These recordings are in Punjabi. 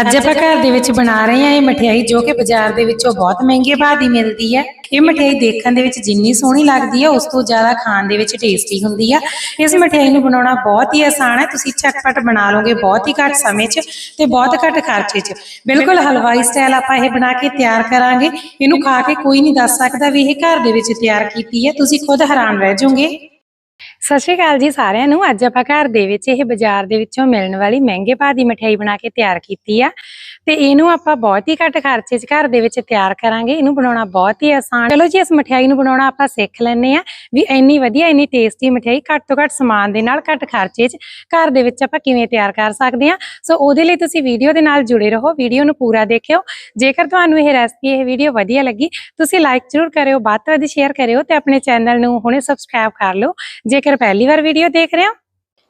ਅੱਜ ਆਪਾਂ ਘਰ ਦੇ ਵਿੱਚ ਬਣਾ ਰਹੇ ਹਾਂ ਇਹ ਮਠਿਆਈ ਜੋ ਕਿ ਬਾਜ਼ਾਰ ਦੇ ਵਿੱਚੋਂ ਬਹੁਤ ਮਹਿੰਗੇ ਭਾਅ ਦੀ ਮਿਲਦੀ ਹੈ। ਇਹ ਮਠਿਆਈ ਦੇਖਣ ਦੇ ਵਿੱਚ ਜਿੰਨੀ ਸੋਹਣੀ ਲੱਗਦੀ ਹੈ ਉਸ ਤੋਂ ਜ਼ਿਆਦਾ ਖਾਣ ਦੇ ਵਿੱਚ ਟੇਸਟੀ ਹੁੰਦੀ ਆ। ਇਸ ਮਠਿਆਈ ਨੂੰ ਬਣਾਉਣਾ ਬਹੁਤ ਹੀ ਆਸਾਨ ਹੈ। ਤੁਸੀਂ ਝਟਪਟ ਬਣਾ ਲਓਗੇ ਬਹੁਤ ਹੀ ਘੱਟ ਸਮੇਂ 'ਚ ਤੇ ਬਹੁਤ ਘੱਟ ਖਰਚੇ 'ਚ। ਬਿਲਕੁਲ ਹਲਵਾਈ ਸਟਾਈਲ ਆਪਾਂ ਇਹ ਬਣਾ ਕੇ ਤਿਆਰ ਕਰਾਂਗੇ। ਇਹਨੂੰ ਖਾ ਕੇ ਕੋਈ ਨਹੀਂ ਦੱਸ ਸਕਦਾ ਵੀ ਇਹ ਘਰ ਦੇ ਵਿੱਚ ਤਿਆਰ ਕੀਤੀ ਹੈ। ਤੁਸੀਂ ਖੁਦ ਹੈਰਾਨ ਰਹਿ ਜਾਓਗੇ। ਸਤਿ ਸ਼੍ਰੀ ਅਕਾਲ ਜੀ ਸਾਰਿਆਂ ਨੂੰ। ਅੱਜ ਆਪਾਂ ਘਰ ਦੇ ਵਿੱਚ ਇਹ ਬਾਜ਼ਾਰ ਦੇ ਵਿੱਚੋਂ ਮਿਲਣ ਵਾਲੀ ਮਹਿੰਗੇ ਭਾਅ ਦੀ ਮਠਿਆਈ ਬਣਾ ਕੇ ਤਿਆਰ ਕੀਤੀ ਆ। ਤੇ ਇਹਨੂੰ ਆਪਾਂ ਬਹੁਤ ਹੀ ਘੱਟ ਖਰਚੇ 'ਚ ਘਰ ਦੇ ਵਿੱਚ ਤਿਆਰ ਕਰਾਂਗੇ। ਇਹਨੂੰ ਬਣਾਉਣਾ ਬਹੁਤ ਹੀ ਆਸਾਨ। ਚਲੋ ਜੀ, ਇਸ ਮਠਿਆਈ ਨੂੰ ਬਣਾਉਣਾ ਆਪਾਂ ਸਿੱਖ ਲੈਨੇ ਆ ਵੀ ਇੰਨੀ ਵਧੀਆ, ਇੰਨੀ ਟੇਸਟੀ ਮਠਿਆਈ ਘੱਟ ਤੋਂ ਘੱਟ ਸਮਾਨ ਦੇ ਨਾਲ, ਘੱਟ ਖਰਚੇ 'ਚ ਘਰ ਦੇ ਵਿੱਚ ਆਪਾਂ ਕਿਵੇਂ ਤਿਆਰ ਕਰ ਸਕਦੇ ਆ ਸੋ ਉਹਦੇ ਲਈ ਤੁਸੀਂ ਵੀਡੀਓ ਦੇ ਨਾਲ ਜੁੜੇ ਰਹੋ, ਵੀਡੀਓ ਨੂੰ ਪੂਰਾ ਦੇਖਿਓ। ਜੇਕਰ ਤੁਹਾਨੂੰ ਇਹ ਰੈਸਪੀ ਇਹ ਵੀਡੀਓ ਵਧੀਆ ਲੱਗੀ, ਤੁਸੀਂ ਲਾਈਕ ਜ਼ਰੂਰ ਕਰਿਓ, ਵੱਧ ਤੋਂ ਵੱਧ ਸ਼ੇਅਰ ਕਰਿਓ ਤੇ ਆਪਣੇ ਚੈਨਲ ਨੂੰ ਹੁਣੇ ਸਬਸਕ੍ਰਾਈਬ ਕਰ ਲਓ। ਜੇਕਰ ਪਹਿਲੀ ਵਾਰ ਵੀਡੀਓ ਦੇਖ ਰਹੇ ਹੋ,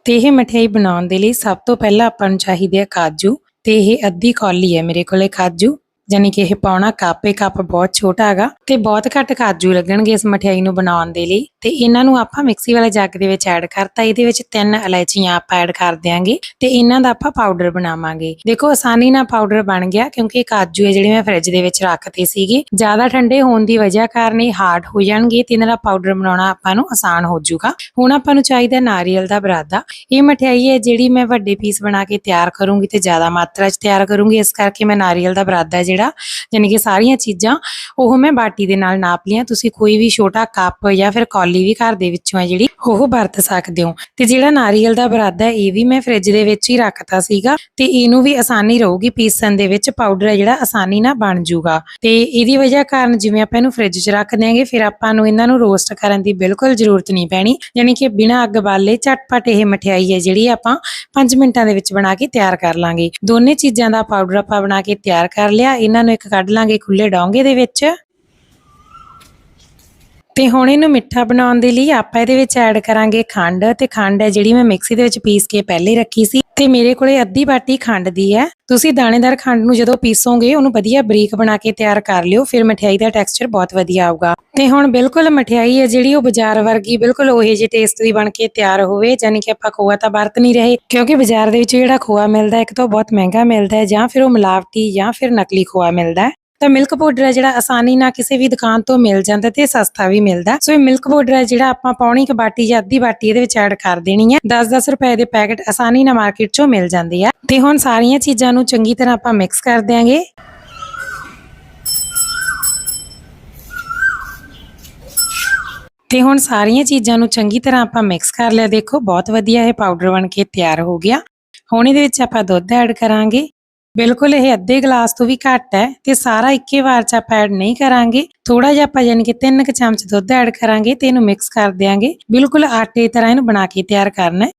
ਤੇ ਇਹ ਮਠਿਆਈ ਬਣਾਉਣ ਦੇ ਲਈ ਸਭ ਤੋਂ ਪਹਿਲਾਂ ਆਪਾਂ ਨੂੰ ਚਾਹੀਦੇ ਆ ਕਾਜੂ। ਤੇ ਇਹ ਅੱਧੀ ਕੌਲੀ ਹੈ ਮੇਰੇ ਕੋਲੇ ਕਾਜੂ ਯਾਨੀ ਕਿ ਇਹ ਪਾਉਣਾ ਕੱਪ, ਇਹ ਕੱਪ ਬਹੁਤ ਛੋਟਾ ਹੈਗਾ ਤੇ ਬਹੁਤ ਘੱਟ ਕਾਜੂ ਲੱਗਣਗੇ ਇਸ ਮਠਿਆਈ ਨੂੰ ਬਣਾਉਣ ਦੇ ਲਈ। ਤੇ ਇਹਨਾਂ ਨੂੰ ਆਪਾਂ ਮਿਕਸੀ ਵਾਲੇ ਜੱਗ ਦੇ ਵਿੱਚ ਐਡ ਕਰਤਾ, ਇਹਦੇ ਵਿੱਚ ਤਿੰਨ ਇਲਾਇਚੀਆਂ ਆਪਾਂ ਐਡ ਕਰ ਦਿਆਂਗੇ ਤੇ ਇਹਨਾਂ ਦਾ ਆਪਾਂ ਪਾਊਡਰ ਬਣਾਵਾਂਗੇ। ਦੇਖੋ, ਆਸਾਨੀ ਨਾਲ ਪਾਊਡਰ ਬਣ ਗਿਆ ਕਿਉਂਕਿ ਕਾਜੂ ਹੈ ਜਿਹੜੇ ਮੈਂ ਫ੍ਰਿਜ ਦੇ ਵਿੱਚ ਰੱਖਤੇ ਸੀਗੇ, ਜ਼ਿਆਦਾ ਠੰਡੇ ਹੋਣ ਦੀ ਵਜ੍ਹਾ ਕਾਰਨ ਇਹ ਹਾਰਡ ਹੋ ਜਾਣਗੇ ਤੇ ਇਹਨਾਂ ਦਾ ਪਾਊਡਰ ਬਣਾਉਣਾ ਆਪਾਂ ਨੂੰ ਆਸਾਨ ਹੋ ਜਾਊਗਾ। ਹੁਣ ਆਪਾਂ ਨੂੰ ਚਾਹੀਦਾ ਨਾਰੀਅਲ ਦਾ ਬਰਾਦਾ। ਇਹ ਮਠਿਆਈ ਹੈ ਜਿਹੜੀ ਮੈਂ ਵੱਡੇ ਪੀਸ ਬਣਾ ਕੇ ਤਿਆਰ ਕਰੂੰਗੀ ਤੇ ਜ਼ਿਆਦਾ ਮਾਤਰਾ 'ਚ ਤਿਆਰ ਕਰੂੰਗੀ, ਇਸ ਕਰਕੇ ਮੈਂ ਨਾਰੀਅਲ ਦਾ ਬਰਾਦਾ ਜਿਹੜਾ ਯਾਨੀ ਕਿ ਸਾਰੀਆਂ ਚੀਜ਼ਾਂ, ਉਹ ਮੈਂ ਬਾਟੀ ਦੇ ਨਾਲ ਨਾਪ ਲਿਆ ਤੁਸੀਂ ਕੋਈ ਵੀ ਛੋਟਾ ਕੱਪ ਜਾਂ ਫਿਰ ਕੌਲੀ ਵੀ ਘਰ ਦੇ ਵਿੱਚੋਂ ਹੈ ਜਿਹੜੀ, ਉਹ ਵਰਤ ਸਕਦੇ ਹੋ। ਤੇ ਜਿਹੜਾ ਨਾਰੀਅਲ ਦਾ ਬਰਾਦਾ ਇਹ ਵੀ ਮੈਂ ਫ੍ਰਿਜ ਦੇ ਵਿੱਚ ਹੀ ਰੱਖਤਾ ਸੀਗਾ। ਤੇ ਇਹਨੂੰ ਵੀ ਆਸਾਨੀ ਰਹੂਗੀ, ਪੀਸਣ ਦੇ ਵਿੱਚ ਪਾਊਡਰ ਹੈ ਜਿਹੜਾ, ਆਸਾਨੀ ਨਾਲ ਬਣ ਜਾਊਗਾ ਤੇ ਇਹਦੀ ਵਜ੍ਹਾ ਕਾਰਨ ਜਿਵੇਂ ਆਪਾਂ ਇਹਨੂੰ ਫ੍ਰਿਜ 'ਚ ਰੱਖ ਦਿਆਂਗੇ, ਫਿਰ ਆਪਾਂ ਨੂੰ ਇਹਨਾਂ ਨੂੰ ਰੋਸਟ ਕਰਨ ਦੀ ਬਿਲਕੁਲ ਜ਼ਰੂਰਤ ਨਹੀਂ ਪੈਣੀ। ਯਾਨੀ ਕਿ ਬਿਨਾਂ ਅੱਗ ਬਾਲੇ ਝਟਪਟ ਇਹ ਮਠਿਆਈ ਹੈ ਜਿਹੜੀ ਆਪਾਂ 5 ਮਿੰਟਾਂ ਦੇ ਵਿੱਚ ਬਣਾ ਕੇ ਤਿਆਰ ਕਰ ਲਾਂਗੇ। ਦੋਨੇ ਚੀਜ਼ਾਂ ਦਾ ਪਾਊਡਰ ਆਪਾਂ ਬਣਾ ਕੇ ਤਿਆਰ ਕਰ ਲਿਆ। ਇਹਨਾਂ ਨੂੰ ਇੱਕ ਕੱਢ ਲਾਂਗੇ ਖੁੱਲੇ ਡੋਂਗੇ ਦੇ ਵਿੱਚ। ਤੇ ਹੁਣ ਇਹਨੂੰ ਮਿੱਠਾ ਬਣਾਉਣ ਦੇ ਲਈ ਆਪਾਂ ਇਹਦੇ ਵਿੱਚ ਐਡ ਕਰਾਂਗੇ ਖੰਡ ਤੇ ਖੰਡ ਹੈ ਜਿਹੜੀ ਮੈਂ ਮਿਕਸੀ ਦੇ ਵਿੱਚ ਪੀਸ ਕੇ ਪਹਿਲੇ ਰੱਖੀ ਸੀ ਤੇ ਮੇਰੇ ਕੋਲੇ ਅੱਧੀ ਬਾਟੀ ਖੰਡ ਦੀ ਹੈ। ਤੁਸੀਂ ਦਾਣੇਦਾਰ ਖੰਡ ਨੂੰ ਜਦੋਂ ਪੀਸੋਗੇ ਉਹਨੂੰ ਵਧੀਆ ਬਰੀਕ ਬਣਾ ਕੇ ਤਿਆਰ ਕਰ ਲਿਓ, ਫਿਰ ਮਠਿਆਈ ਦਾ ਟੈਕਸਚਰ ਬਹੁਤ ਵਧੀਆ ਆਊਗਾ। ਤੇ ਹੁਣ ਬਿਲਕੁਲ ਮਠਿਆਈ ਹੈ ਜਿਹੜੀ ਉਹ ਬਾਜ਼ਾਰ ਵਰਗੀ ਬਿਲਕੁਲ ਉਹੇ ਜਿਹੇ ਟੇਸਟ ਦੀ ਬਣ ਕੇ ਤਿਆਰ ਹੋਵੇ ਯਾਨੀ ਕਿ ਆਪਾਂ ਖੋਆ ਤਾਂ ਵਰਤ ਨਹੀਂ ਰਹੇ, ਕਿਉਂਕਿ ਬਾਜ਼ਾਰ ਦੇ ਵਿੱਚ ਜਿਹੜਾ ਖੋਆ ਮਿਲਦਾ ਇੱਕ ਤਾਂ ਬਹੁਤ ਮਹਿੰਗਾ ਮਿਲਦਾ ਹੈ ਜਾਂ ਫਿਰ ਉਹ ਮਿਲਾਵਟੀ ਜਾਂ ਫਿਰ ਨਕਲੀ ਖੋਆ ਮਿਲਦਾ ਤਾਂ ਮਿਲਕ ਪਾਊਡਰ ਹੈ ਜਿਹੜਾ ਆਸਾਨੀ ਨਾਲ ਕਿਸੇ ਵੀ ਦੁਕਾਨ ਤੋਂ ਮਿਲ ਜਾਂਦਾ ਤੇ ਸਸਤਾ ਵੀ ਮਿਲਦਾ। ਸੋ ਇਹ ਮਿਲਕ ਪਾਊਡਰ ਹੈ ਜਿਹੜਾ ਆਪਾਂ ਪੌਣੀ ਕ ਬਾਟੀ ਜਾਂ ਅੱਧੀ ਬਾਟੀ ਇਹਦੇ ਵਿੱਚ ਐਡ ਕਰ ਦੇਣੀ ਹੈ। 10-10 ਰੁਪਏ ਦੇ ਪੈਕੇਟ ਆਸਾਨੀ ਨਾਲ ਮਾਰਕੀਟ ਚੋਂ ਮਿਲ ਜਾਂਦੇ ਆ। ਤੇ ਹੁਣ ਸਾਰੀਆਂ ਚੀਜ਼ਾਂ ਨੂੰ ਚੰਗੀ ਤਰ੍ਹਾਂ ਆਪਾਂ ਮਿਕਸ ਕਰ ਦਿਆਂਗੇ। ਤੇ ਹੁਣ ਸਾਰੀਆਂ ਚੀਜ਼ਾਂ ਨੂੰ ਚੰਗੀ ਤਰ੍ਹਾਂ ਆਪਾਂ ਮਿਕਸ ਕਰ ਲਿਆ। ਦੇਖੋ, ਬਹੁਤ ਵਧੀਆ ਇਹ ਪਾਊਡਰ ਬਣ ਕੇ ਤਿਆਰ ਹੋ ਗਿਆ। ਹੁਣ ਇਹਦੇ ਵਿੱਚ ਆਪਾਂ ਦੁੱਧ ਐਡ ਕਰਾਂਗੇ। ਬਿਲਕੁਲ ਇਹ ਅੱਧੇ ਗਲਾਸ ਤੋਂ ਵੀ ਘੱਟ ਹੈ ਤੇ ਸਾਰਾ ਇੱਕੇ ਵਾਰ ਚ ਆਪਾਂ ਐਡ ਨਹੀਂ ਕਰਾਂਗੇ। ਥੋੜਾ ਜਿਹਾ ਆਪਾਂ ਯਾਨੀ ਕਿ 3 ਕੁ ਚਮਚ ਦੁੱਧ ਐਡ ਕਰਾਂਗੇ ਤੇ ਇਹਨੂੰ ਮਿਕਸ ਕਰ ਦਿਆਂਗੇ। ਬਿਲਕੁਲ ਆਟੇ ਤਰ੍ਹਾਂ ਇਹਨੂੰ ਬਣਾ ਕੇ ਤਿਆਰ ਕਰਨਾ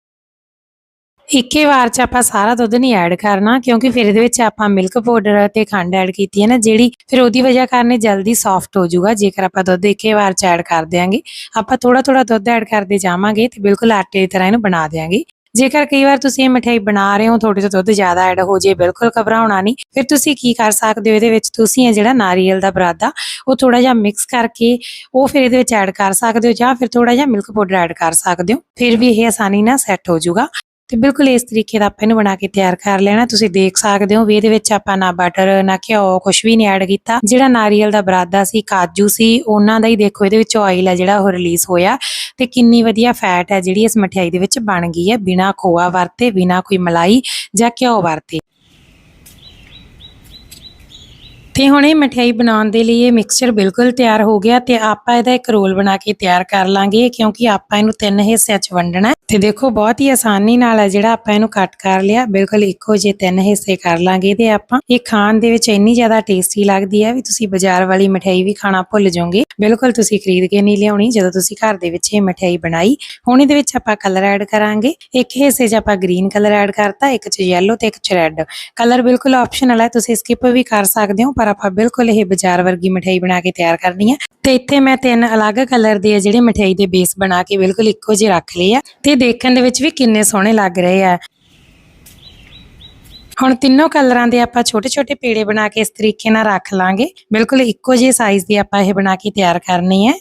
ਇੱਕੇ ਵਾਰ ਚ ਆਪਾਂ ਸਾਰਾ ਦੁੱਧ ਨਹੀਂ ਐਡ ਕਰਨਾ ਕਿਉਂਕਿ ਫਿਰ ਇਹਦੇ ਵਿੱਚ ਆਪਾਂ ਮਿਲਕ ਪਾਊਡਰ ਤੇ ਖੰਡ ਐਡ ਕੀਤੀ ਹੈ ਨਾ, ਜਿਹੜੀ ਫਿਰ ਉਹਦੀ ਵਜ੍ਹਾ ਕਾਰਨ ਇਹ ਜਲਦੀ ਸੌਫਟ ਹੋ ਜਾਊਗਾ। ਜੇਕਰ ਆਪਾਂ ਦੁੱਧ ਇੱਕੇ ਵਾਰ ਚ ਐਡ ਕਰ ਦਿਆਂਗੇ, ਆਪਾਂ ਥੋੜਾ ਥੋੜਾ ਦੁੱਧ ਐਡ ਕਰਦੇ ਜਾਵਾਂਗੇ ਤੇ ਬਿਲਕੁਲ ਆਟੇ ਦੀ ਤਰ੍ਹਾਂ ਇਹਨੂੰ ਬਣਾ ਦਿਆਂਗੇ। ਜੇਕਰ ਕਈ ਵਾਰ ਤੁਸੀਂ ਇਹ ਮਠਿਆਈ ਬਣਾ ਰਹੇ ਹੋ, ਤੁਹਾਡੇ ਤੋਂ ਦੁੱਧ ਜ਼ਿਆਦਾ ਐਡ ਹੋ ਜੇ ਬਿਲਕੁਲ ਘਬਰਾਉਣਾ ਨਹੀਂ। ਫਿਰ ਤੁਸੀਂ ਕੀ ਕਰ ਸਕਦੇ ਹੋ? ਇਹਦੇ ਵਿੱਚ ਤੁਸੀਂ ਇਹ ਜਿਹੜਾ ਨਾਰੀਅਲ ਦਾ ਬਰਾਦਾ, ਉਹ ਥੋੜਾ ਜਿਹਾ ਮਿਕਸ ਕਰਕੇ ਉਹ ਫਿਰ ਇਹਦੇ ਵਿੱਚ ਐਡ ਕਰ ਸਕਦੇ ਹੋ ਜਾਂ ਫਿਰ ਥੋੜਾ ਜਿਹਾ ਮਿਲਕ ਪਾਊਡਰ ਐਡ ਕਰ ਸਕਦੇ ਹੋ। ਫਿਰ ਵੀ ਇਹ ਆਸਾਨੀ ਨਾਲ ਸੈੱਟ ਹੋ ਜਾਊਗਾ। ਤੇ ਬਿਲਕੁਲ ਇਸ ਤਰੀਕੇ ਦਾ ਆਪਾਂ ਇਹਨੂੰ ਬਣਾ ਕੇ ਤਿਆਰ ਕਰ ਲੈਣਾ। ਤੁਸੀਂ ਦੇਖ ਸਕਦੇ ਹੋ ਵੀ ਇਹਦੇ ਵਿੱਚ ਆਪਾਂ ਨਾ ਬਟਰ ਨਾ ਘਿਓ ਕੁਝ ਵੀ ਨਹੀਂ ਐਡ ਕੀਤਾ। ਜਿਹੜਾ ਨਾਰੀਅਲ ਦਾ ਬਰਾਦਾ ਸੀ, ਕਾਜੂ ਸੀ, ਉਹਨਾਂ ਦਾ ਹੀ ਦੇਖੋ ਇਹਦੇ ਵਿੱਚ ਆਇਲ ਹੈ ਜਿਹੜਾ ਉਹ ਰਿਲੀਜ਼ ਹੋਇਆ ਤੇ ਕਿੰਨੀ ਵਧੀਆ ਫੈਟ ਹੈ ਜਿਹੜੀ ਇਸ ਮਠਿਆਈ ਦੇ ਵਿੱਚ ਬਣ ਗਈ ਹੈ। ਬਿਨਾ ਖੋਆ ਵਰਤੇ, ਬਿਨਾ ਕੋਈ ਮਲਾਈ ਜਾਂ ਘਿਓ ਵਰਤੇ। ਤੇ ਹੁਣ ਇਹ ਮਠਿਆਈ ਬਣਾਉਣ ਦੇ ਲਈ ਇਹ ਮਿਕਸਚਰ ਬਿਲਕੁਲ ਤਿਆਰ ਹੋ ਗਿਆ ਤੇ ਆਪਾਂ ਇਹਦਾ ਇੱਕ ਰੋਲ ਬਣਾ ਕੇ ਤਿਆਰ ਕਰ ਲਾਂਗੇ ਕਿਉਂਕਿ ਆਪਾਂ ਇਹਨੂੰ ਤਿੰਨ ਹਿੱਸਿਆਂ 'ਚ ਵੰਡਣਾ ਤੇ ਦੇਖੋ ਬਹੁਤ ਹੀ ਆਸਾਨੀ ਨਾਲ ਹੈ ਜਿਹੜਾ ਆਪਾਂ ਇਹਨੂੰ ਕੱਟ ਕਰ ਲਿਆ, ਬਿਲਕੁਲ ਇੱਕੋ ਜਿਹੇ ਤਿੰਨ ਹਿੱਸੇ ਕਰ ਲਾਂਗੇ ਤੇ ਆਪਾਂ ਇਹ ਖਾਣ ਦੇ ਵਿੱਚ ਇੰਨੀ ਜ਼ਿਆਦਾ ਟੇਸਟੀ ਲੱਗਦੀ ਹੈ ਵੀ ਤੁਸੀਂ ਬਾਜ਼ਾਰ ਵਾਲੀ ਮਠਿਆਈ ਵੀ ਖਾਣਾ ਭੁੱਲ ਜਾਓਗੇ। ਬਿਲਕੁਲ ਤੁਸੀਂ ਖਰੀਦ ਕੇ ਨਹੀਂ ਲਿਆਉਣੀ, ਜਦੋਂ ਤੁਸੀਂ ਘਰ ਦੇ ਵਿੱਚ ਇਹ ਮਠਿਆਈ ਬਣਾਈ, ਹੁਣ ਇਹਦੇ ਵਿੱਚ ਆਪਾਂ ਕਲਰ ਐਡ ਕਰਾਂਗੇ। ਇੱਕ ਹਿੱਸੇ 'ਚ ਆਪਾਂ ਗ੍ਰੀਨ ਕਲਰ ਐਡ ਕਰਤਾ, ਇੱਕ 'ਚ ਯੈਲੋ ਤੇ ਇੱਕ 'ਚ ਰੈੱਡ ਕਲਰ ਬਿਲਕੁਲ ਆਪਸ਼ਨਲ ਹੈ, ਤੁਸੀਂ ਸਕਿਪ ਵੀ ਕਰ ਸਕਦੇ ਹੋ, ਪਰ ਆਪਾਂ ਬਿਲਕੁਲ ਇਹ ਬਾਜ਼ਾਰ ਵਰਗੀ ਮਠਿਆਈ ਬਣਾ ਕੇ ਤਿਆਰ ਕਰਨੀ ਹੈ ਤੇ ਇੱਥੇ ਮੈਂ ਤਿੰਨ ਅਲੱਗ ਕਲਰ ਦੇ ਆ ਜਿਹੜੇ ਮਠਿਆਈ ਦੇ ਬੇਸ ਬਣਾ ਕੇ ਬਿਲਕੁਲ ਇੱਕੋ ਜਿਹੇ ਰੱਖ ਲਏ ਆ। ਤੇ ਦੇਖਣ ਦੇ ਵਿੱਚ ਵੀ ਕਿੰਨੇ ਸੋਹਣੇ ਲੱਗ ਰਹੇ ਆ। ਹੁਣ ਤਿੰਨੋਂ ਕਲਰਾਂ ਦੇ ਆਪਾਂ ਛੋਟੇ ਛੋਟੇ ਪੇੜੇ ਬਣਾ ਕੇ ਇਸ ਤਰੀਕੇ ਨਾਲ ਰੱਖ ਲਾਂਗੇ। ਬਿਲਕੁਲ ਇੱਕੋ ਜਿਹੇ ਸਾਈਜ਼ ਦੀ ਆਪਾਂ ਇਹ ਬਣਾ ਕੇ ਤਿਆਰ ਕਰਨੀ ਹੈ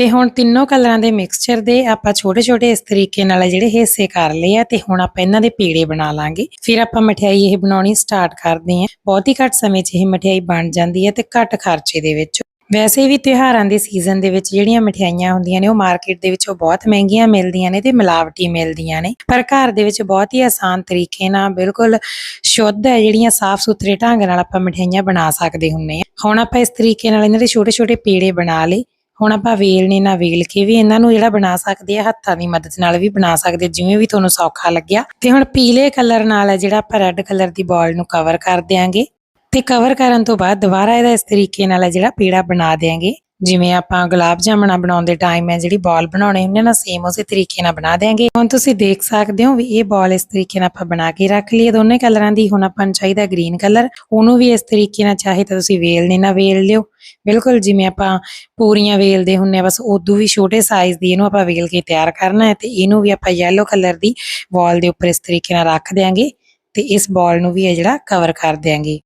ਤੇ ਹੁਣ ਤਿੰਨੋਂ ਕਲਰਾਂ ਦੇ ਮਿਕਸਚਰ ਦੇ ਆਪਾਂ ਛੋਟੇ ਛੋਟੇ ਇਸ ਤਰੀਕੇ ਨਾਲ ਜਿਹੜੇ ਹਿੱਸੇ ਕਰ ਲਏ ਆ ਤੇ ਹੁਣ ਆਪਾਂ ਇਹਨਾਂ ਦੇ ਪੇੜੇ ਬਣਾ ਲਾਂਗੇ। ਫਿਰ ਆਪਾਂ ਮਠਿਆਈ ਇਹ ਬਣਾਉਣੀ ਸਟਾਰਟ ਕਰਦੇ ਹਾਂ। ਬਹੁਤ ਹੀ ਘੱਟ ਸਮੇਂ 'ਚ ਇਹ ਮਠਿਆਈ ਬਣ ਜਾਂਦੀ ਹੈ ਤੇ ਘੱਟ ਖਰਚੇ ਦੇ ਵਿੱਚ। ਵੈਸੇ ਵੀ ਤਿਉਹਾਰਾਂ ਦੇ ਸੀਜ਼ਨ ਦੇ ਵਿੱਚ ਜਿਹੜੀਆਂ ਮਠਿਆਈਆਂ ਹੁੰਦੀਆਂ ਨੇ, ਉਹ ਮਾਰਕੀਟ ਦੇ ਵਿੱਚੋਂ ਬਹੁਤ ਮਹਿੰਗੀਆਂ ਮਿਲਦੀਆਂ ਨੇ ਤੇ ਮਿਲਾਵਟੀ ਮਿਲਦੀਆਂ ਨੇ। ਪਰ ਘਰ ਦੇ ਵਿੱਚ ਬਹੁਤ ਹੀ ਆਸਾਨ ਤਰੀਕੇ ਨਾਲ ਬਿਲਕੁਲ ਸ਼ੁੱਧ ਹੈ, ਜਿਹੜੀਆਂ ਸਾਫ਼ ਸੁਥਰੇ ਢੰਗ ਨਾਲ ਆਪਾਂ ਮਠਿਆਈਆਂ ਬਣਾ ਸਕਦੇ ਹੁੰਨੇ ਆ ਹੁਣ ਆਪਾਂ ਇਸ ਤਰੀਕੇ ਨਾਲ ਇਹਨਾਂ ਦੇ ਛੋਟੇ ਛੋਟੇ ਪੇੜੇ ਬਣਾ ਲਏ। ਹੁਣ ਆਪਾਂ ਵੇਲਣੇ ਨਾਲ ਵੇਲ ਕੇ ਵੀ ਇਹਨਾਂ ਨੂੰ ਜਿਹੜਾ ਬਣਾ ਸਕਦੇ ਆ, ਹੱਥਾਂ ਦੀ ਮਦਦ ਨਾਲ ਵੀ ਬਣਾ ਸਕਦੇ ਜਿਵੇਂ ਵੀ ਤੁਹਾਨੂੰ ਸੌਖਾ ਲੱਗਿਆ। ਤੇ ਹੁਣ ਪੀਲੇ ਕਲਰ ਨਾਲ ਹੈ ਜਿਹੜਾ ਆਪਾਂ ਰੈੱਡ ਕਲਰ ਦੀ ਬਾਲ ਨੂੰ ਕਵਰ ਕਰ ਦਿਆਂਗੇ। ਤੇ ਕਵਰ ਕਰਨ ਤੋਂ ਬਾਅਦ ਦੁਬਾਰਾ ਇਹਦਾ ਇਸ ਤਰੀਕੇ ਨਾਲ ਜਿਹੜਾ ਪੇੜਾ ਬਣਾ ਦਿਆਂਗੇ। ਜਿਵੇਂ ਆਪਾਂ ਗੁਲਾਬ ਜਾਮਣਾ ਬਣਾਉਂਦੇ ਟਾਈਮ ਹੈ, ਜਿਹੜੀ ਬਾਲ ਬਣਾਉਣੇ ਹੁੰਦੇ ਨਾ ਸੇਮ ਉਸੇ ਤਰੀਕੇ ਨਾਲ ਬਣਾ ਦਿਆਂਗੇ। ਹੁਣ ਤੁਸੀਂ ਦੇਖ ਸਕਦੇ ਹੋ ਵੀ ਇਹ ਬਾਲ ਇਸ ਤਰੀਕੇ ਨਾਲ ਆਪਾਂ ਬਣਾ ਕੇ ਰੱਖ ਲਈ ਦੋਨੇ ਕਲਰਾਂ ਦੀ ਹੁਣ ਆਪਾਂ ਨੂੰ ਚਾਹੀਦਾ ਗ੍ਰੀਨ ਕਲਰ ਉਹਨੂੰ ਵੀ ਇਸ ਤਰੀਕੇ ਨਾਲ ਚਾਹੇ ਤਾਂ ਤੁਸੀਂ ਵੇਲਣੇ ਨਾ ਵੇਲ ਲਿਓ। ਬਿਲਕੁਲ ਜਿਵੇਂ ਆਪਾਂ ਪੂਰੀਆਂ ਵੇਲਦੇ ਹੁੰਨੇ ਆ, ਬਸ ਉਦੋਂ ਵੀ ਛੋਟੇ ਸਾਈਜ਼ ਦੀ ਇਹਨੂੰ ਆਪਾਂ ਵੇਲ ਕੇ ਤਿਆਰ ਕਰਨਾ ਹੈ ਤੇ ਇਹਨੂੰ ਵੀ ਆਪਾਂ ਯੈਲੋ ਕਲਰ ਦੀ ਵਾਲ ਦੇ ਉੱਪਰ ਇਸ ਤਰੀਕੇ ਨਾਲ ਰੱਖ ਦਿਆਂਗੇ ਤੇ ਇਸ ਬਾਲ ਨੂੰ ਵੀ ਇਹ ਜਿਹੜਾ ਕਵਰ ਕਰ ਦਿਆਂਗੇ।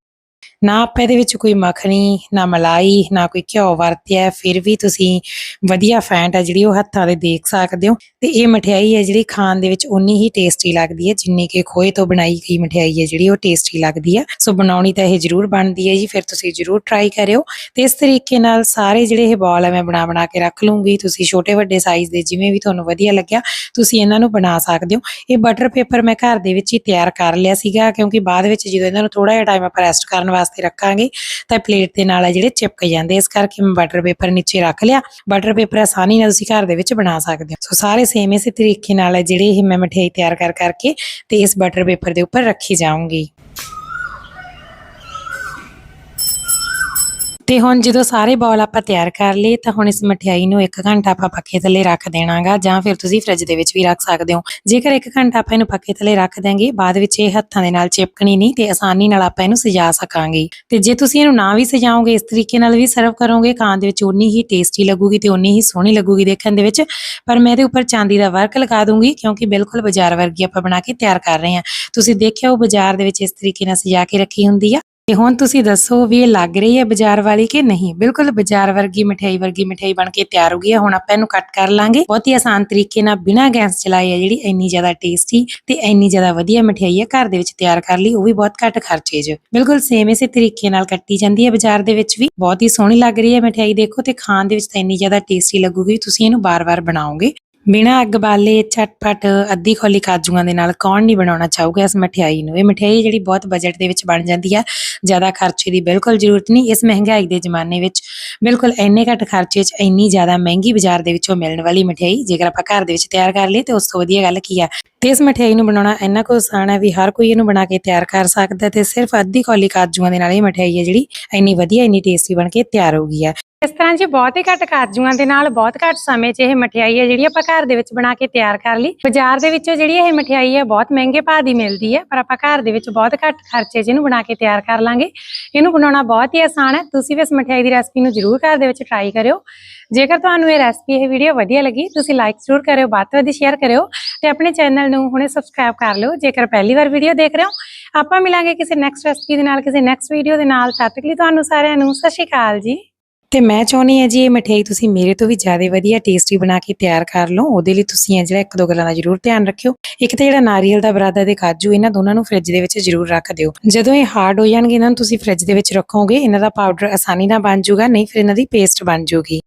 ਨਾ ਆਪਾਂ ਇਹਦੇ ਵਿੱਚ ਕੋਈ ਮੱਖਣੀ, ਨਾ ਮਲਾਈ, ਨਾ ਕੋਈ ਘਿਓ ਵਰਤਿਆ ਫਿਰ ਵੀ ਤੁਸੀਂ ਵਧੀਆ ਫੈਂਟ ਆ ਜਿਹੜੀ ਉਹ ਹੱਥਾਂ ਦੇ ਦੇਖ ਸਕਦੇ ਹੋ। ਤੇ ਇਹ ਮਠਿਆਈ ਹੈ ਜਿਹੜੀ ਖਾਣ ਦੇ ਵਿੱਚ ਉਨੀ ਹੀ ਟੇਸਟੀ ਲੱਗਦੀ ਹੈ ਜਿੰਨੀ ਕਿ ਖੋਏ ਤੋਂ ਬਣਾਈ ਗਈ ਮਠਿਆਈ ਹੈ ਜਿਹੜੀ ਉਹ ਟੇਸਟੀ ਲੱਗਦੀ ਹੈ। ਸੋ ਬਣਾਉਣੀ ਤਾਂ ਇਹ ਜ਼ਰੂਰ ਬਣਦੀ ਹੈ ਜੀ, ਫਿਰ ਤੁਸੀਂ ਜ਼ਰੂਰ ਟਰਾਈ ਕਰਿਓ। ਤੇ ਇਸ ਤਰੀਕੇ ਨਾਲ ਸਾਰੇ ਜਿਹੜੇ ਇਹ ਬਾਲ ਹੈ ਮੈਂ ਬਣਾ ਬਣਾ ਕੇ ਰੱਖ ਲੂੰਗੀ। ਤੁਸੀਂ ਛੋਟੇ ਵੱਡੇ ਸਾਈਜ਼ ਦੇ ਜਿਵੇਂ ਵੀ ਤੁਹਾਨੂੰ ਵਧੀਆ ਲੱਗਿਆ, ਤੁਸੀਂ ਇਹਨਾਂ ਨੂੰ ਬਣਾ ਸਕਦੇ ਹੋ। ਇਹ ਬਟਰ ਪੇਪਰ ਮੈਂ ਘਰ ਦੇ ਵਿੱਚ ਹੀ ਤਿਆਰ ਕਰ ਲਿਆ ਸੀਗਾ, ਕਿਉਂਕਿ ਬਾਅਦ ਵਿੱਚ ਜਦੋਂ ਇਹਨਾਂ ਨੂੰ ਥੋੜਾ ਜਿਹਾ ਟਾਈਮ ਆਪਾਂ ਰੈਸਟ ਕਰਨ ਵਾਸਤੇ ਰੱਖਾਂਗੇ। ਤਾਂ ਪਲੇਟ ਦੇ ਨਾਲ ਆ ਜਿਹੜੇ ਚਿਪਕ ਜਾਂਦੇ ਇਸ ਕਰਕੇ ਮੈਂ ਬਟਰ ਪੇਪਰ ਨੀਚੇ ਰੱਖ ਲਿਆ। ਬਟਰ ਪੇਪਰ ਆਸਾਨੀ ਨਾਲ ਤੁਸੀਂ ਘਰ ਦੇ ਵਿੱਚ ਬਣਾ ਸਕਦੇ ਹੋ। ਸੋ ਸਾਰੇ ਸੇਮ ਇਸੇ ਤਰੀਕੇ ਨਾਲ ਹੈ ਜਿਹੜੇ ਇਹ ਮੈਂ ਮਠਿਆਈ ਤਿਆਰ ਕਰ ਕਰਕੇ ਤੇ ਇਸ ਬਟਰ ਪੇਪਰ ਦੇ ਉੱਪਰ ਰੱਖੀ ਜਾਊਂਗੀ। ਤੇ ਹੁਣ ਜਦੋਂ ਸਾਰੇ ਬੌਲ ਆਪਾਂ ਤਿਆਰ ਕਰ ਲਏ, ਤਾਂ ਹੁਣ ਇਸ ਮਠਿਆਈ ਨੂੰ 1 ਘੰਟਾ ਆਪਾਂ ਪੱਖੇ ਥੱਲੇ ਰੱਖ ਦੇਣਾਗਾ, ਜਾਂ ਫਿਰ ਤੁਸੀਂ ਫ੍ਰਿਜ ਦੇ ਵਿੱਚ ਵੀ ਰੱਖ ਸਕਦੇ ਹੋ। ਜੇਕਰ 1 ਘੰਟਾ ਆਪਾਂ ਇਹਨੂੰ ਪੱਖੇ ਥੱਲੇ ਰੱਖ ਦਾਂਗੇ ਬਾਅਦ ਵਿੱਚ ਇਹ ਹੱਥਾਂ ਦੇ ਨਾਲ ਚਿਪਕਣੀ ਨਹੀਂ ਤੇ ਆਸਾਨੀ ਨਾਲ ਆਪਾਂ ਇਹਨੂੰ ਸਜਾ ਸਕਾਂਗੇ। ਤੇ ਜੇ ਤੁਸੀਂ ਇਹਨੂੰ ਨਾ ਵੀ ਸਜਾਓਗੇ, ਇਸ ਤਰੀਕੇ ਨਾਲ ਵੀ ਸਰਵ ਕਰੋਗੇ, ਖਾਣ ਦੇ ਵਿੱਚ ਉਨੀ ਹੀ ਟੇਸਟੀ ਲੱਗੂਗੀ ਤੇ ਉਨੀ ਹੀ ਸੋਹਣੀ ਲੱਗੂਗੀ ਦੇਖਣ ਦੇ ਵਿੱਚ। ਪਰ ਮੈਂ ਇਹਦੇ ਉੱਪਰ ਚਾਂਦੀ ਦਾ ਵਰਕ ਲਗਾ ਦੂੰਗੀ, ਕਿਉਂਕਿ ਬਿਲਕੁਲ ਬਾਜ਼ਾਰ ਵਰਗੀ ਆਪਾਂ ਬਣਾ ਕੇ ਤਿਆਰ ਕਰ ਰਹੇ ਹਾਂ। ਤੁਸੀਂ ਦੇਖਿਆ ਉਹ ਬਾਜ਼ਾਰ ਦੇ ਵਿੱਚ ਇਸ ਤਰੀਕੇ ਨਾਲ ਸਜਾ ਕੇ ਰੱਖੀ ਹੁੰਦੀ ਆ। ਤੇ ਹੁਣ ਤੁਸੀਂ ਦੱਸੋ ਵੀ ਇਹ ਲੱਗ ਰਹੀ ਹੈ ਬਾਜ਼ਾਰ ਵਾਲੀ ਕਿ ਨਹੀਂ? ਬਿਲਕੁਲ ਬਾਜ਼ਾਰ ਵਰਗੀ, ਮਠਿਆਈ ਵਰਗੀ ਮਠਿਆਈ ਬਣ ਕੇ ਤਿਆਰ ਹੋ ਗਈ ਹੈ। ਹੁਣ ਆਪਾਂ ਇਹਨੂੰ ਕੱਟ ਕਰ ਲਾਂਗੇ। ਬਹੁਤ ਹੀ ਆਸਾਨ ਤਰੀਕੇ ਨਾਲ ਬਿਨਾਂ ਗੈਸ ਚਲਾਏ ਹੈ ਜਿਹੜੀ ਇੰਨੀ ਜ਼ਿਆਦਾ ਟੇਸਟੀ ਤੇ ਇੰਨੀ ਜ਼ਿਆਦਾ ਵਧੀਆ ਮਠਿਆਈ ਹੈ ਘਰ ਦੇ ਵਿੱਚ ਤਿਆਰ ਕਰ ਲਈ, ਉਹ ਵੀ ਬਹੁਤ ਘੱਟ ਖਰਚੇ 'ਚ। ਬਿਲਕੁਲ ਸੇਮ ਇਸੇ ਤਰੀਕੇ ਨਾਲ ਕੱਟੀ ਜਾਂਦੀ ਹੈ ਬਾਜ਼ਾਰ ਦੇ ਵਿੱਚ ਵੀ। ਬਹੁਤ ਹੀ ਸੋਹਣੀ ਲੱਗ ਰਹੀ ਹੈ ਮਠਿਆਈ। ਦੇਖੋ ਤੇ ਖਾਣ ਦੇ ਵਿੱਚ ਤਾਂ ਇੰਨੀ ਜ਼ਿਆਦਾ ਟੇਸਟੀ ਲੱਗੂਗੀ, ਤੁਸੀਂ ਇਹਨੂੰ ਬਾਰ-ਬਾਰ ਬਣਾਓਗੇ। ਬਿਨਾਂ ਅੱਗ ਬਾਲੇ ਝਟਪਟ ਅੱਧੀ ਖੋਲੀ ਕਾਜੂਆਂ ਦੇ ਨਾਲ ਕੌਣ ਨਹੀਂ ਬਣਾਉਣਾ ਚਾਹੂਗਾ ਇਸ ਮਠਿਆਈ ਨੂੰ? ਇਹ ਮਠਿਆਈ ਜਿਹੜੀ ਬਹੁਤ ਬਜਟ ਦੇ ਵਿੱਚ ਬਣ ਜਾਂਦੀ ਹੈ ਜ਼ਿਆਦਾ ਖਰਚੇ ਦੀ ਬਿਲਕੁਲ ਜ਼ਰੂਰਤ ਨਹੀਂ। ਇਸ ਮਹਿੰਗਾਈ ਦੇ ਜ਼ਮਾਨੇ ਵਿੱਚ ਬਿਲਕੁਲ ਇੰਨੇ ਘੱਟ ਖਰਚੇ 'ਚ ਇੰਨੀ ਜ਼ਿਆਦਾ ਮਹਿੰਗੀ ਬਾਜ਼ਾਰ ਦੇ ਵਿੱਚੋਂ ਮਿਲਣ ਵਾਲੀ ਮਠਿਆਈ, ਜੇਕਰ ਆਪਾਂ ਘਰ ਦੇ ਵਿੱਚ ਤਿਆਰ ਕਰ ਲਈਏ ਤੇ ਉਸ ਤੋਂ ਵਧੀਆ ਗੱਲ ਕੀ ਆ? ਤੇ ਇਸ ਮਠਿਆਈ ਨੂੰ ਬਣਾਉਣਾ ਇੰਨਾ ਕੁ ਆਸਾਨ ਹੈ ਵੀ ਹਰ ਕੋਈ ਇਹਨੂੰ ਬਣਾ ਕੇ ਤਿਆਰ ਕਰ ਸਕਦਾ ਤੇ ਸਿਰਫ ਅੱਧੀ ਕੌਲੀ ਕਾਜੂਆਂ ਦੇ ਨਾਲ ਇਹ ਮਠਿਆਈ ਹੈ ਜਿਹੜੀ ਇੰਨੀ ਵਧੀਆ, ਇੰਨੀ ਟੇਸਟੀ ਬਣ ਕੇ ਤਿਆਰ ਹੋ ਗਈ ਆ ਇਸ ਤਰ੍ਹਾਂ ਜੀ ਬਹੁਤ ਹੀ ਘੱਟ ਕਾਜੂਆਂ ਦੇ ਨਾਲ ਬਹੁਤ ਘੱਟ ਸਮੇਂ 'ਚ ਇਹ ਮਠਿਆਈ ਹੈ ਜਿਹੜੀ ਆਪਾਂ ਘਰ ਦੇ ਵਿੱਚ ਬਣਾ ਕੇ ਤਿਆਰ ਕਰ ਲਈ। ਬਾਜ਼ਾਰ ਦੇ ਵਿੱਚੋਂ ਜਿਹੜੀ ਇਹ ਮਠਿਆਈ ਹੈ ਬਹੁਤ ਮਹਿੰਗੇ ਭਾਅ ਦੀ ਮਿਲਦੀ ਹੈ, ਪਰ ਆਪਾਂ ਘਰ ਦੇ ਵਿੱਚ ਬਹੁਤ ਘੱਟ ਖਰਚੇ 'ਚ ਇਹਨੂੰ ਬਣਾ ਕੇ ਤਿਆਰ ਕਰ ਲਾਂਗੇ। ਇਹਨੂੰ ਬਣਾਉਣਾ ਬਹੁਤ ਹੀ ਆਸਾਨ ਹੈ। ਤੁਸੀਂ ਵੀ ਇਸ ਮਠਿਆਈ ਦੀ ਰੈਸਪੀ ਨੂੰ ਜ਼ਰੂਰ ਘਰ ਦੇ ਵਿੱਚ ਟਰਾਈ ਕਰਿਓ। ਜੇਕਰ ਤੁਹਾਨੂੰ ਇਹ ਰੈਸਪੀ, ਇਹ ਵੀਡੀਓ ਵਧੀਆ ਲੱਗੀ, ਤੁਸੀਂ ਲਾਈਕ ਜ਼ਰੂਰ ਕਰਿਓ, ਵੱਧ ਤੋਂ ਵੱਧ ਸ਼ੇਅਰ ਕਰਿਓ ਤੇ ਆਪਣੇ ਚੈਨਲ ਨੂੰ ਹੁਣੇ ਸਬਸਕ੍ਰਾਈਬ ਕਰ ਲਿਓ। ਜੇਕਰ ਪਹਿਲੀ ਵਾਰ ਵੀਡੀਓ ਦੇਖ ਰਹੇ ਹੋ, ਆਪਾਂ ਮਿਲਾਂਗੇ ਕਿਸੇ ਨੈਕਸਟ ਰੈਸਪੀ ਦੇ ਨਾਲ, ਕਿਸੇ ਨੈਕਸਟ ਵੀਡੀਓ ਦੇ ਨਾਲ। ਤਦ ਤੱਕ ਲਈ ਤੁਹਾਨੂੰ ਸਾਰਿਆਂ ਨੂੰ ਸਤਿ ਸ਼੍ਰੀ ਅਕਾਲ ਜੀ। ਤੇ ਮੈਂ ਚਾਹੁੰਦੀ ਹਾਂ ਜੀ ਇਹ ਮਠਿਆਈ ਤੁਸੀਂ ਮੇਰੇ ਤੋਂ ਵੀ ਜ਼ਿਆਦਾ ਵਧੀਆ ਟੇਸਟੀ ਬਣਾ ਕੇ ਤਿਆਰ ਕਰ ਲਓ। ਉਹਦੇ ਲਈ ਤੁਸੀਂ ਇਹ ਜਿਹੜਾ ਇੱਕ ਦੋ ਗੱਲਾਂ ਦਾ ਜ਼ਰੂਰ ਧਿਆਨ ਰੱਖਿਓ। ਇੱਕ ਤਾਂ ਜਿਹੜਾ ਨਾਰੀਅਲ ਦਾ ਬਰਾਦਾ ਤੇ ਕਾਜੂ, ਇਹਨਾਂ ਦੋਨਾਂ ਨੂੰ ਫ੍ਰਿਜ ਦੇ ਵਿੱਚ ਜ਼ਰੂਰ ਰੱਖ ਦਿਓ। ਜਦੋਂ ਇਹ ਹਾਰਡ ਹੋ ਜਾਣਗੇ ਇਹਨਾਂ ਨੂੰ, ਤੁਸੀਂ ਫ੍ਰਿਜ ਦੇ ਵਿੱਚ ਰੱਖੋਗੇ, ਇਹਨਾਂ ਦਾ ਪਾਊਡਰ ਆਸਾਨੀ ਨਾਲ ਬਣ ਜਾਊਗਾ, ਨਹੀਂ ਫਿਰ ਇਹਨਾਂ ਦੀ ਪੇਸਟ ਬਣ ਜਾਊਗੀ।